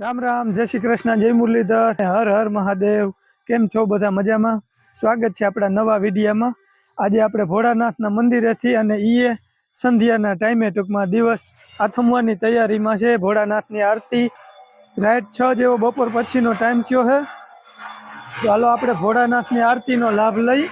રામ રામ, જય શ્રી કૃષ્ણ, જય મુરલીધર હર હર મહાદેવ. કેમ છો બધા મજામાં? સ્વાગત છે આપણા નવા વિડીયામાં. આજે આપણે ભોળાનાથના મંદિરેથી અને ઈએ સંધ્યાના ટાઈમે ટૂંકમાં દિવસ આથમવાની તૈયારીમાં છે. ભોળાનાથની આરતી રાઈટ છ જેવો બપોર પછીનો ટાઈમ થયો છે. તો હાલો આપણે ભોળાનાથની આરતીનો લાભ લઈ.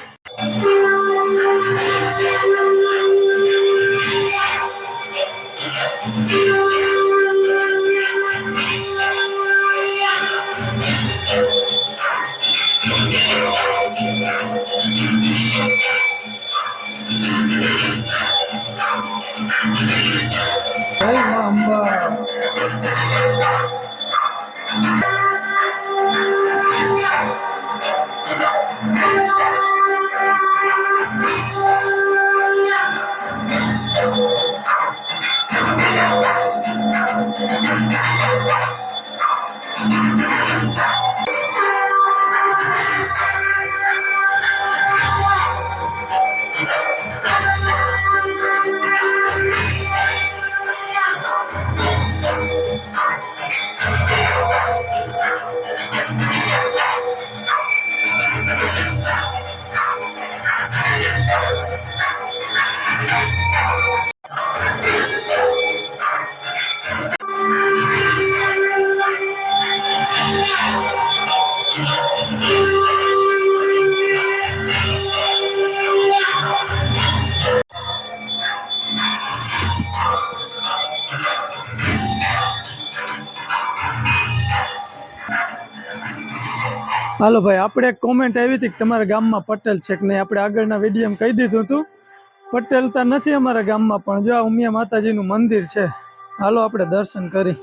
Thank you. હાલો ભાઈ, આપણે એક કોમેન્ટ આવી હતી કે તમારા ગામમાં પટેલ છે કે નહીં? આપણે આગળના વિડીયોમાં કહી દીધું હતું. પટેલ તો નથી અમારા ગામમાં, પણ જો આ ઉમિયા માતાજીનું મંદિર છે, હાલો આપણે દર્શન કરી.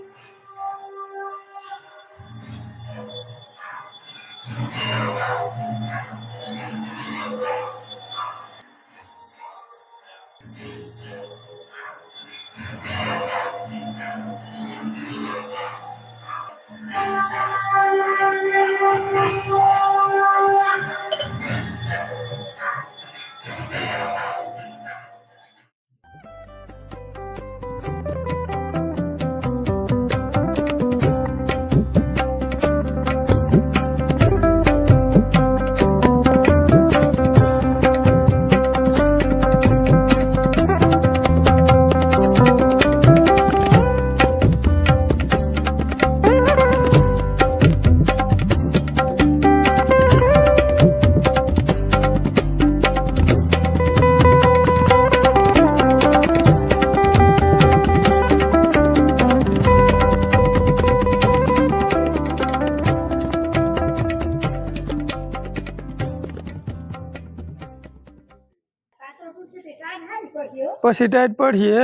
પછી ટાઈટ પડીએ.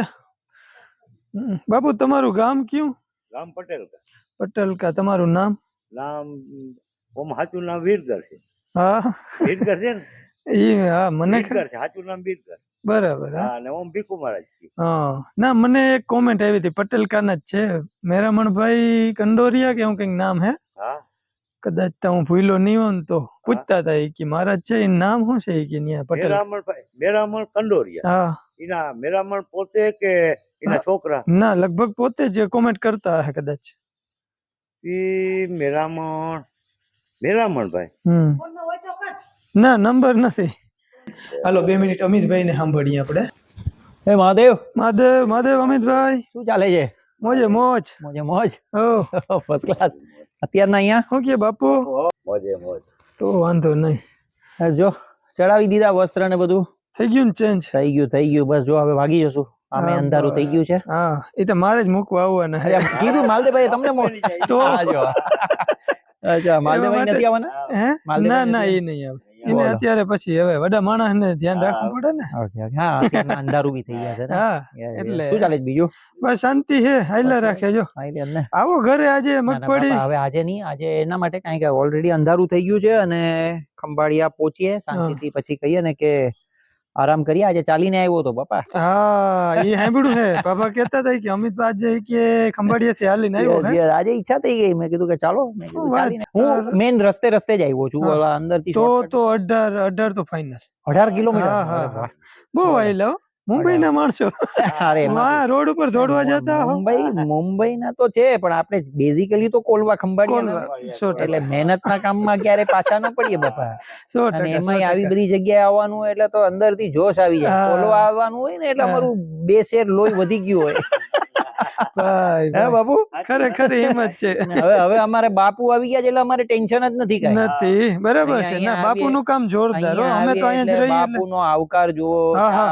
બાપુ તમારું ગામ કયું? રામ પટેલ કા. પટેલ કા તમારું નામ? નામ ઓમ હાચું નામ વીરગર છે. હા. વીરગર છે ને? ઈ હા મને વીરગર છે હાચું નામ વીરગર બરાબર હા. ને ઓમ ભીખુ મહારાજ છે. હા. ના મને એક કોમેન્ટ આવી હતી પટેલ કાના જ છે. મેરામણભાઈ કંડોરિયા કે એવું કંઈક નામ હે? હા. કદાચ તો હું ભૂલો નહીં હોઉં તો. પૂછતા હતા કે મહારાજ છે એનું નામ શું છે કે ન્યા પટેલ? મેરામણ મેરામણ કંડોરિયા. હા. એના મેરામણ પોતે કે એના છોકરા? ના લગભગ પોતે જ કોમેન્ટ કરતા હે કદાચ. એ મેરામણ મેરામણ ભાઈ. ના નંબર નથી. હાલો બે મિનિટ અમિતભાઈ ને સાંભળીએ આપણે. એ મહાદેવ. મહાદેવ મહાદેવ અમિતભાઈ. શું ચાલે છે? મોજે મોજ. મોજે મોજ? હો ફર્સ્ટ ક્લાસ અત્યારના અહીંયા? શું કે બાપુ? મોજે મોજ. તો વાંધો નહીં. જો ચડાવી દીધા વસ્ત્ર ને બધું. થઈ ગયું ને ચેન્જ થઈ ગયું થઈ ગયું. બસ જો હવે ભાગી જશું. અમે અંધારું થઈ ગયું છે. હા એ તો મારે જ મૂકવા આવવાના. કીધું માલદેભાઈ તમને મો- તો આ અચ્છા માલદેભાઈ નથી આવવાના? હે? ના ના એ નહીં આવે. એને અત્યારે પછી હવે વડા માણસ ને ધ્યાન રાખવું પડે ને. હા અંધારું બી થઈ ગયા છે હા. એટલે- શું ચાલે બીજું? બસ શાંતિ છે હાઈલા રાખે જો. આવો ઘરે આજે મગફળી. હવે આજે નહીં આજે એના માટે કારણ કે ઓલરેડી અંધારું થઈ ગયું છે અને ખંભાળિયા પહોંચીએ શાંતિથી પછી કહીએ ને કે આરામ કરી આજે ચાલીને આવ્યો તો બાપા. હા એ સાંભળ્યું હે બાબા કહેતા હતા કે અમિત આજે કે ખંભાળિયા થી હાલીને આવ્યો હે આજે ઈચ્છા થઈ ગઈ. મેં કીધું કે ચાલો. હું મેન રસ્તે રસ્તે જ આવ્યો છું. અંદરથી તો તો અઢાર અઢાર તો ફાઇનલ અઢાર કિલોમીટર. હા, હા, બહુ બરાબર. મુંબઈના માણસો. અરે વાહ રોડ ઉપર દોડવા જતા મુંબઈ મુંબઈના તો છે પણ આપણે બેઝિકલી તો કોલવા ખંભાળિયા. એટલે મહેનતના કામમાં ક્યારે પાછા ન પડીએ બાપા. અને ટકા આવી બધી જગ્યાએ આવવાનું હોય એટલે તો અંદરથી જોશ આવી જાય. કોલવા આવવાનું હોય ને એટલે. અમારું બે શેર લોહી વધી ગયું હોય. હે બાપુ ખરેખર એમ જ છે. હવે હવે અમારે બાપુ આવી ગયા છે એટલે અમારે ટેન્શન જ નથી કાઈ. નથી. બરાબર છે. ના બાપુ નું કામ જોરદાર. હો. અમે તો અહીંયા જ રહીએ બાપુ નો આવકાર જુઓ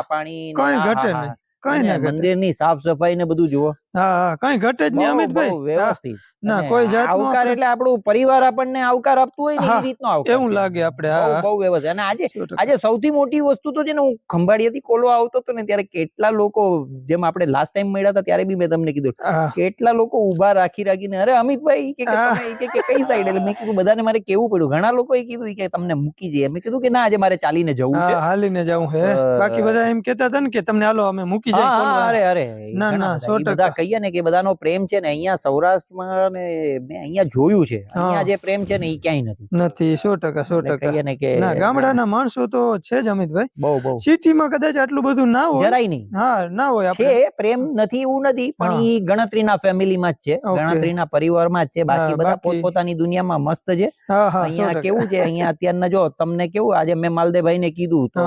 પાણી ને કઈ ઘટે નહીં. કઈ ના ઘટે. મંદિરની સાફ સફાઈ ને બધું જુઓ. હા કઈ ઘટે જ નહીં અમિતભાઈ. વ્યવસ્થિત. ના કોઈ જાત આવકાર એટલે આપણું પરિવાર આપણને આવકાર આપતું હોય ને એ રીતનો આવકાર એવું લાગે આપણે હા બહુ વ્યવસ્થિત. અને આજે આજે સૌથી મોટી વસ્તુ તો છે ને હું ખંભાળી હતી કોલો આવતો હતો ને ત્યારે કેટલા લોકો જેમ આપણે લાસ્ટ ટાઈમ મળ્યા હતા ત્યારે બી મેં તમને કીધું કેટલા લોકો ઊભા રાખી રાખીને અરે અમિતભાઈ કે તમે કે કઈ સાઈડ એટલે મેં કીધું બધાને મારે કેવું પડ્યું. ઘણા લોકોએ કીધું કે તમને મૂકી જઈએ મેં કીધું કે ના આજે મારે ચાલીને જવું છે. હાલીને જવું હે બાકી બધા એમ કહેતા હતા ને કે તમને હાલો અમે મૂકી જઈએ અરે અરે ના ના 100% કહીએ ને કે બધાનો પ્રેમ છે ને અહીંયા સૌરાષ્ટ્રમાં ને મેં અહીંયા જોયું છે. અહીંયા જે પ્રેમ છે ને એ ક્યાંય નથી. નથી સો ટકા સો ટકા. કહીએ ને કે ના ગામડાના માણસો તો છે જ અમિતભાઈ. બહુ બહુ. સિટીમાં કદાચ આટલું બધું ના હોય. જરાય નહીં. હા ના હોય છે પ્રેમ નથી એવું નથી પણ એ ગણતરીના ફેમિલીમાં જ છે. ગણતરીના પરિવારમાં જ છે. બાકી બધા પોતપોતાની દુનિયામાં મસ્ત છે. અહીંયા કેવું છે? અહીંયા અત્યારના જો તમને કેવું આજે મેં માલદેભાઈ ને કીધું તો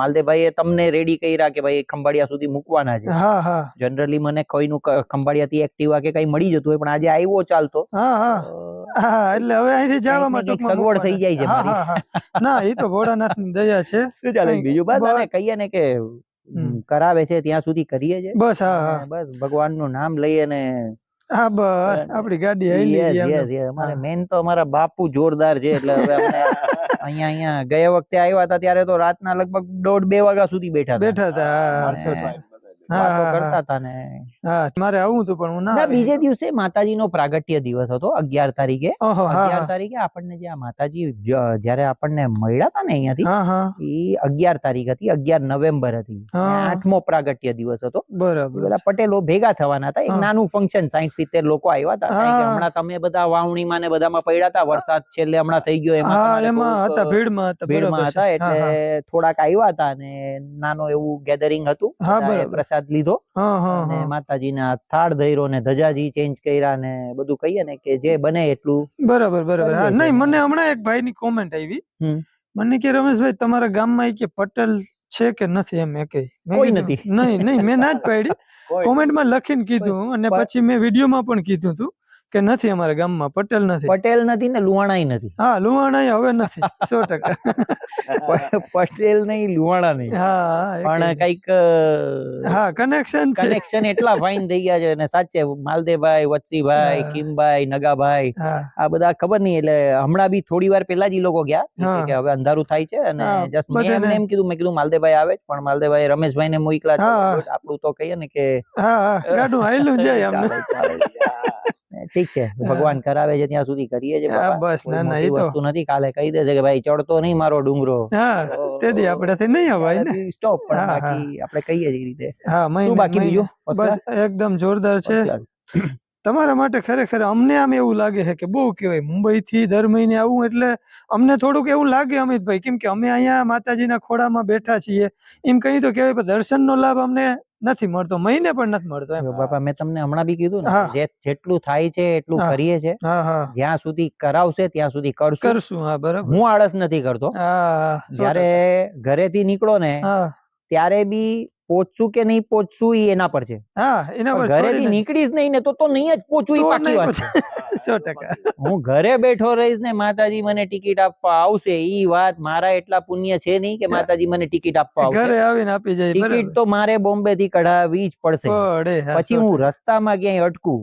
માલદેભાઈએ તમને રેડી કર્યા કે ભાઈ ખંભાળિયા સુધી મૂકવાના છે. જનરલી મને કોઈનું ક- ખંભાળિયાથી એક્ટિવા કે કઈ મળી જતું હોય પણ આજે આવ્યો ચાલતો. હા હા. એટલે હવે અહીંથી જવા ને ટૂંકમાં સગવડ થઈ જાય છે મારી. ના એ તો ભોળાનાથની દયા છે. શું ચાલે? બીજું બસ. અને કહીએ ને કે કરાવે છે ત્યાં સુધી કરીએ છે. બસ હા બસ ભગવાનનું નામ લઈએ ને હા બસ. આપડી ગાડી આવી. અમારે મેન તો અમારા બાપુ જોરદાર છે એટલે હવે અહીંયા અહીંયા ગયા વખતે આવ્યા હતા ત્યારે તો રાતના લગભગ દોઢ બે વાગ્યા સુધી બેઠા બેઠા હતા હા, કરતા હતા ને. હા મારે આવું હતું પણ હું ના બીજે દિવસે માતાજીનો પ્રાગટ્ય દિવસ હતો અગિયાર તારીખે. અગિયાર તારીખે આપણને જે આ માતાજી જ્યારે આપણને મળ્યા હતા ને અહીંયાથી હા હા. એ અગિયાર તારીખ હતી અગિયાર નવેમ્બર હતી. આઠમો પ્રાગટ્ય દિવસ હતો. બરાબર. પેલા પટેલો ભેગા થવાના હતા એક નાનું ફંક્શન સાઈઠ સિત્તેર લોકો આવ્યા હતા. હમણાં તમે બધા વાવણીમાં ને બધામાં પડ્યા હતા વરસાદ છેલ્લે હમણાં થઈ ગયો એમાં હતા ભીડમાં હતા ભીડમાં હતા. એટલે થોડાક આવ્યા હતા અને નાનો એવું ગેધરિંગ હતું હા, પ્રસાદ લીધો. હા હા અને હા. માતાજીના થાળ ધૈરો ને ધજાજી ચેન્જ કર્યા ને બધું કહીએ ને કે જે બને એટલું બરાબર બરાબર. હા નહીં મને હમણાં એક ભાઈની કોમેન્ટ આવી. મને કે રમેશભાઈ તમારા ગામમાં કે પટેલ છે કે નથી? એમ એકે કોઈ નથી. નહીં નહીં મેં ના જ પાડી. કોમેન્ટમાં લખીને કીધું અને પછી મેં વિડીયોમાં પણ કીધું હતું કે નથી અમારા ગામમાં પટેલ નથી. પટેલ નથી ને લુવાણા નથી. હા લુવાણા હવે નથી સો ટકા. પટેલ નહીં લુવાણા નહીં. હા પણ. કંઈક હા કનેક્શન કનેક્શન એટલા ફાઇન થઈ ગયા છે. અને સાચે માલદેભાઈ વત્સીભાઈ કિમભાઈ નગાભાઈ આ બધા ખબર નહીં એટલે હમણાં બી થોડી વાર પહેલા જ ઈ લોકો ગયા. કે હવે અંધારું થાય છે અને જસ્ટ મેં એમ કીધું મેં કીધું માલદેભાઈ આવે પણ માલદેભાઈ રમેશભાઈ ને મોકલા આપણું તો કહીએ ને કે ગાડું હાઈલું જાય. ઠીક છે ભગવાન કરાવે છે ત્યાં સુધી કરીએ છે બસ, ના, ના, એ તો- વસ્તુ નથી કાલે કહી દેશે કે ભાઈ ચડતો નહીં મારો ડુંગરો. હા તેથી આપડેથી નહીં અવાય ને. સ્ટોપ પણ. બાકી આપણે કહીએ જ રીતે. હા મહિને બાકી બીજું? બસ એકદમ જોરદાર છે. તમારા માટે ખરેખર અમને આમ એવું લાગે છે કે બહુ કહેવાય મુંબઈ થી દર મહિને આવું એટલે અમને થોડુંક એવું લાગે અમિતભાઈ કેમ કે અમે અહીંયા માતાજીના ખોડામાં બેઠા છીએ. એમ કહી તો કહેવાય પણ દર્શનનો લાભ અમને નથી મળતો મહિને પણ નથી મળતો એમ. બાપા મેં તમને હમણાં બી કીધું ને જેટલું થાય છે એટલું કરીએ છે. જ્યાં સુધી કરાવશે ત્યાં સુધી કરશું. કરશું હા બરાબર. હું આળસ નથી કરતો. જયારે ઘરેથી નીકળો ને ત્યારે બી પહોંચશું કે નહીં પહોંચશું એ એના પર છે. હા એના પર ઘરેથી નીકળીશ નહીં ને તો તો નહીં જ પહોંચું એ પાકી વાત સો ટકા. હું ઘરે બેઠો રહીશ ને માતાજી મને ટિકિટ આપવા આવશે ઈ વાત મારા એટલા પુણ્ય છે નહીં કે માતાજી મને ટિકિટ આપવા આવશે. ઘરે આવીને આપી જાય ટિકિટ તો મારે બોમ્બે થી કઢાવી જ પડશે. પછી હું રસ્તામાં ક્યાંય અટકું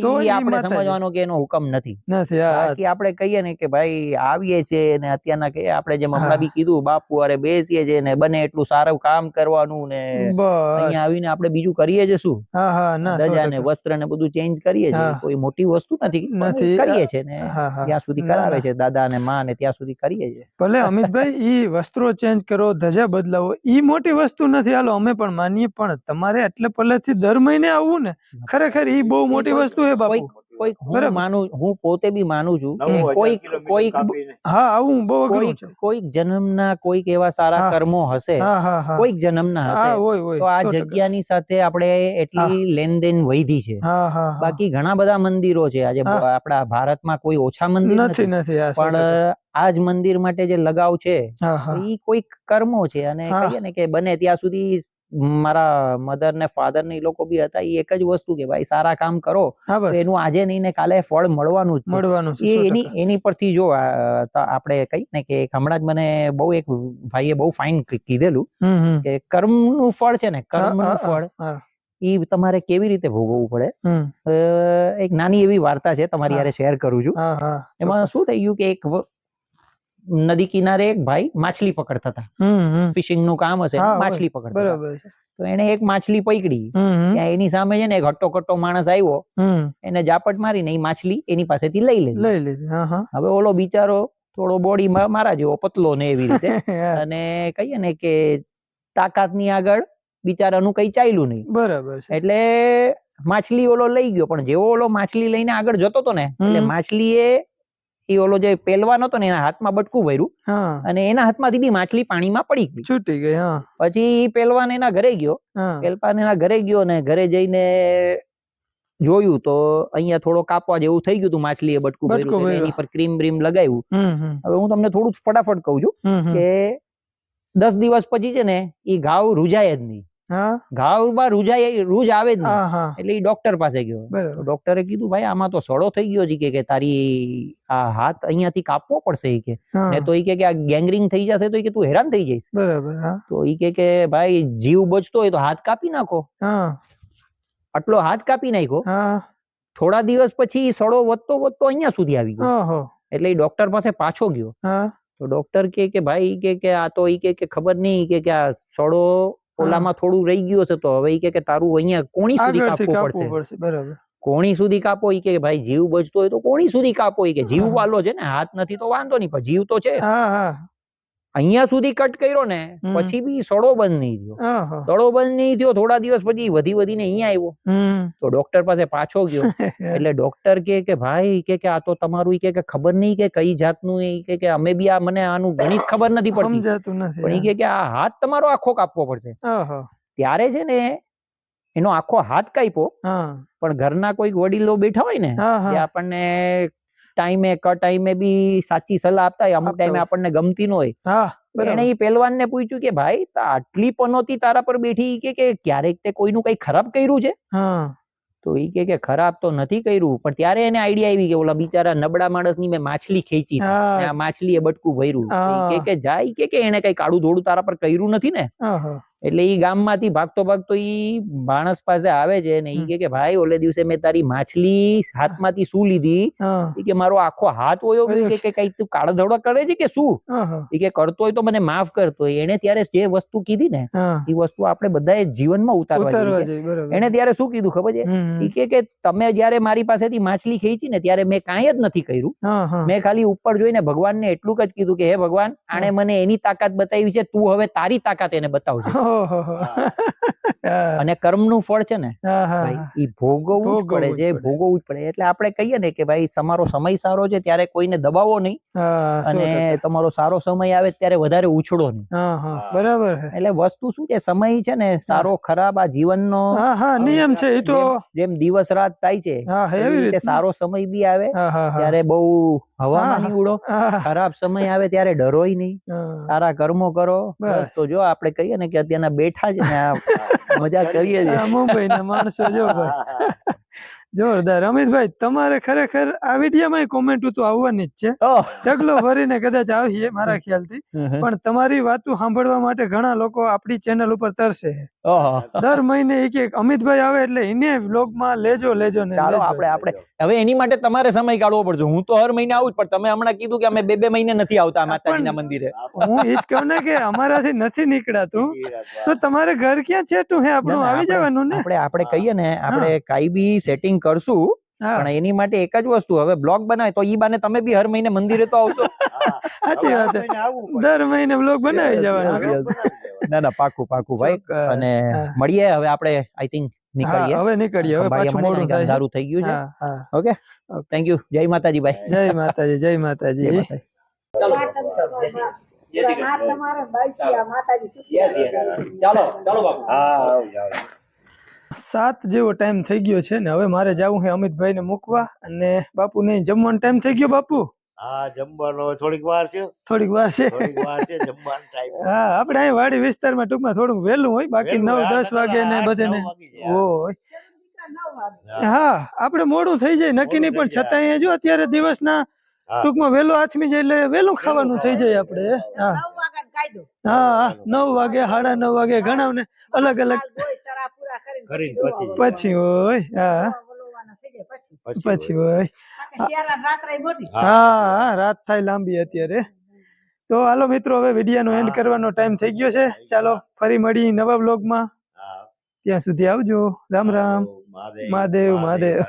તો ઈ આપણે સમજવાનો કે એનો હુકમ નથી. નથી બાકી આપણે કહીએ ને કે ભાઈ આવીએ છે ને અત્યારના કે આપણે જેમ. હમણાં બી કીધું બાપુ અરે બેસીએ છે ને બને એટલું સારું કામ કરવાનું ને અહીંયા આવીને આપણે બીજું કરીએ છે શું? હા ના વસ્ત્ર ને બધું ચેન્જ કરીએ છીએ. કોઈ મોટી વસ્તુ નથી કરીએ છે ને. ત્યાં સુધી કરાવે છે દાદા ને માં ને ત્યાં સુધી કરીએ છે ભલે અમિતભાઈ ઈ વસ્ત્રો ચેન્જ કરો ધજા બદલાવો ઈ મોટી વસ્તુ નથી. હાલો અમે પણ માનીએ પણ તમારે એટલે પહેલેથી દર મહિને આવવું ને ખરેખર ઈ બહુ મોટી વસ્તુ છે બાપુ? કોઈક હું. માનું હું પોતે બી માનું છું કોઈક કોઈક હા આવું બહુ અઘરું છે. કોઈક જન્મના કોઈક એવા સારા કર્મો હશે. હા હા હા. કોઈક જન્મના હશે. તો આ જગ્યાની સાથે આપણે એટલી લેનદેન વૈધી છે. હા હા હા. બાકી ઘણા બધા મંદિરો છે આજે. આપણા ભારતમાં કોઈ ઓછા મંદિર નથી. નથી પણ આ જ મંદિર માટે જે લગાવ છે એ કોઈક કર્મો છે. અને કહીએ ને કે બને ત્યાં સુધી મારા મધર ને ફાધર ને એ લોકો બી હતા એ એક જ વસ્તુ કે ભાઈ સારા કામ કરો તો એનું આજે નહીં ને કાલે ફળ મળવાનું જ મળવાનું એ એની. એની પરથી જો આપણે કહીએ ને કે હમણાં જ મને બહુ એક ભાઈએ બહુ ફાઇન કીધેલું કે કર્મનું ફળ છે ને કર્મ કર્મનું ફળ એ તમારે કેવી રીતે ભોગવવું પડે? એક નાની એવી વાર્તા છે તમારી. યારે શેર કરું છું. એમાં શું થઈ ગયું કે એક નદી કિનારે એક ભાઈ માછલી પકડતા હતા. ફિશિંગનું કામ હશે માછલી પકડતા બરાબર તો એને એક માછલી પકડી. ત્યાં એની સામે છે ને એક હટ્ટો કટ્ટો માણસ આવ્યો. એને ઝાપટ મારીને એ માછલી એની પાસેથી લઈ લીધી. લઈ લીધી હા હવે ઓલો બિચારો થોડો બોડી મારા જેવો પતલો ને એવી રીતે. અને કહીએ ને કે તાકાતની આગળ બિચારાનું કઈ ચાલ્યું નહીં. બરાબર એટલે માછલી ઓલો લઈ ગયો પણ જેવો ઓલો માછલી લઈને આગળ જતો હતો ને એટલે. માછલીએ એ ઓલો જે પહેલવાન હતો ને એના હાથમાં બટકું ભર્યું અને એના હાથમાં દીદી માછલી પાણીમાં પડી ગઈ. છૂટી ગઈ પછી ઈ પહેલવાન એના ઘરે ગયો. હા. પહેલવાન એના ઘરે ગયો ને ઘરે જઈને જોયું તો અહીંયા થોડો કાપવા જેવું થઈ ગયું હતું માછલી બટકું ભર્યું બટકું ભર્યું. એની પર ક્રીમ બ્રીમ લગાવ્યું. હવે હું તમને થોડું ફટાફટ કહું છું. કે દસ દિવસ પછી છે ને એ ઘાવ રૂજાય જ નહીં. હા? ઘાવમાં રૂજાય રૂજ આવે જ નહીં. એટલે એ ડોક્ટર પાસે ગયો. ડોક્ટરે કીધું ભાઈ આમાં તો સડો થઈ ગયો છે કે- તારી આ હાથ અહીંયાથી કાપવો પડશે એ કે. ને તો એ કે કે આ ગેંગરિંગ થઈ જશે તો એ કે તું હેરાન થઈ જઈશ. બરાબર તો એ કે કે ભાઈ જીવ બચતો હોય તો હાથ કાપી નાખો. હા. આટલો હાથ કાપી નાખ્યો. થોડા દિવસ પછી સડો વધતો વધતો અહીંયા સુધી આવી ગયો. એટલે એ ડોક્ટર પાસે પાછો ગયો. હા. તો ડોક્ટર કે કે ભાઈ કે કે આ તો ઈ કે કે ખબર નહીં કે કે આ સડો ઓલામાં થોડું રહી ગયું હશે તો હવે એ કે તારું અહીંયા કોણી સુધી કાપવું પડશે. પડશે બરાબર. કોણી સુધી કાપો ઈ કે ભાઈ જીવ બચતો હોય તો કોણી સુધી કાપો ઈ કે જીવ વાલો છે ને હાથ નથી તો વાંધો નહીં પણ જીવ તો છે. હા હા. અહીંયા સુધી કટ કર્યો ને પછી બી સડો બંધ નહીં થયો. સડો બંધ નહીં થયો થોડા દિવસ પછી વધી વધીને અહીંયા આવ્યો. તો ડોક્ટર પાસે પાછો ગયો. એટલે ડોક્ટર કે કે ભાઈ કે કે આ તો તમારું કે કે ખબર નહીં કે કઈ જાતનું એ કે કે અમે બી આ મને આનું ઘણી ખબર નથી પડતી. પણ કે કે આ હાથ તમારો આખો કાપવો પડશે. ત્યારે છે ને એનો આખો હાથ કાપ્યો. પણ ઘરના કોઈક વડીલો બેઠા હોય ને આપણને ટાઈમે ક ટાઈમે બી સાચી સલાહ આપતા હોય અમુક ટાઈમે આપણને ગમતી ન હોય. એને એ પહેલવાન ને પૂછ્યું કે ભાઈ આટલી પનોતી તારા પર બેઠી કે કે ક્યારેક તે કોઈનું કઈ ખરાબ કર્યું છે? તો એ કે કે ખરાબ તો નથી કર્યું પણ ત્યારે એને આઈડિયા આવી કે ઓલા બિચારા નબળા માણસની મેં માછલી ખેંચી આ માછલી માછલીએ બટકું ભર્યું. કે કે જાય કે કે એને કઈ કાળું ધોળું તારા પર કર્યું નથી ને? એટલે ઈ ગામમાંથી ભાગતો ભાગતો ઈ માણસ પાસે આવે છે ને એ કે ભાઈ ઓલે દિવસે મેં તારી માછલી હાથમાંથી શું લીધી? કે મારો આખો હાથ ગયો કે કઈ તું કાળા ધોળા કરે છે કે શું? એ કે કરતો હોય તો મને માફ કરતો હોય એને ત્યારે જે વસ્તુ કીધી ને એ વસ્તુ આપણે બધાએ જીવનમાં ઉતારવા જોઈએ એને ત્યારે શું કીધું ખબર છે? કે તમે જયારે મારી પાસેથી માછલી ખેંચી ને ત્યારે મેં કાંઈ જ નથી કર્યું. મેં ખાલી ઉપર જોઈને ભગવાનને એટલું જ કીધું કે હે ભગવાન આણે મને એની તાકાત બતાવી છે તું હવે તારી તાકાત એને બતાવજે. અને કર્મનું ફળ છે ને ઈ ભોગવવું પડે છે ભોગવવું જ પડે. એટલે આપણે કહીએ ને કે ભાઈ તમારો સમય સારો છે ત્યારે કોઈને દબાવો નહીં. અને તમારો સારો સમય આવે ત્યારે વધારે ઉછળો નહીં. હા હા બરાબર એટલે વસ્તુ શું છે? સમય છે ને સારો ખરાબ આ જીવનનો હા હા નિયમ છે એ તો જેમ દિવસ રાત થાય છે હા એવી રીતે સારો સમય બી આવે ત્યારે બહુ હવામાં નહીં ઉડો ખરાબ સમય આવે ત્યારે ડરોય નહીં. સારા કર્મો કરો. તો જો આપણે કહીએ ને કે અત્યારના બેઠા છે ને મજા કરીએ છીએ. છીએ મુંબઈના માણસો જો ભાઈ. જોરદાર. અમિતભાઈ તમારે ખરેખર આ વિડીયોમાં કોમેન્ટ તો આવવાની જ છે. ઢગલો ભરીને કદાચ આવીએ મારા ખ્યાલથી. પણ તમારી વાતો સાંભળવા માટે ઘણા લોકો આપણી ચેનલ ઉપર તરસે દર મહિને એક એક અમિતભાઈ આવે એટલે એને વ્લોગમાં લેજો લેજો ને ચાલો આપણે આપણે. હવે એની માટે તમારે સમય કાઢવો પડશે. હું તો હર મહિને આવું જ પણ તમે હમણાં કીધું કે અમે બે બે મહિને નથી આવતા માતાજીના મંદિરે. હું એ જ કહું ને કે અમારાથી નથી નીકળાતું. તો તમારે ઘર ક્યાં છે તું હે? આપણું આવી જવાનું ને? આપણે આપણે કહીએ ને આપણે કાઈ બી સેટિંગ કરશું પણ એની માટે એક જ વસ્તુ હવે બ્લોગ બનાવે તો ઈ બાને તમે બી હર મહિને મંદિરે તો આવશો. સાચી વાત દર મહિને બ્લોગ બનાવી જવાનો. ના ના પાકું પાકું ભાઈ. અને મળીએ હવે આપણે આઈ થિંક નીકળીએ. હવે નીકળીએ. હવે પાછું મોડું થાય. સારું થઈ ગયું છે. ઓકે થેન્ક યુ જય માતાજી ભાઈ. જય માતાજી જય માતાજી. ચાલો. ચાલો બાપુ. હા. સાત જેવો ટાઈમ થઈ ગયો છે ને હવે મારે જવું છે અમિતભાઈ ને મૂકવા અને બાપુ ને જમવાનો ટાઈમ થઈ ગયો બાપુ? હા જમવાનો થોડીક વાર છે. થોડીક વાર છે. થોડીક વાર છે જમવાનો ટાઈમ હા આપણે અહીં વાડી વિસ્તારમાં ટૂંકમાં થોડુંક વહેલું હોય બાકી નવ દસ વાગે ને બધે ને હોય હા આપણે મોડું થઈ જાય નક્કી નહીં પણ છતાં અહીંયા જો અત્યારે દિવસના ટૂંકમાં વહેલું આથમી જાય એટલે વહેલું ખાવાનું થઈ જાય આપણે. હા હા હા નવ વાગે સાડા નવ વાગે ઘણા ને અલગ અલગ કરીને પછી. પછી હોય હા. પછી. હોય. હા. રાત થાય લાંબી અત્યારે. તો હાલો મિત્રો હવે વિડીયોનો એન્ડ કરવાનો ટાઈમ થઈ ગયો છે. ચાલો ફરી મળી નવા બ્લોગમાં હા. ત્યાં સુધી આવજો. રામ રામ. મહાદેવ મહાદેવ. મહાદેવ.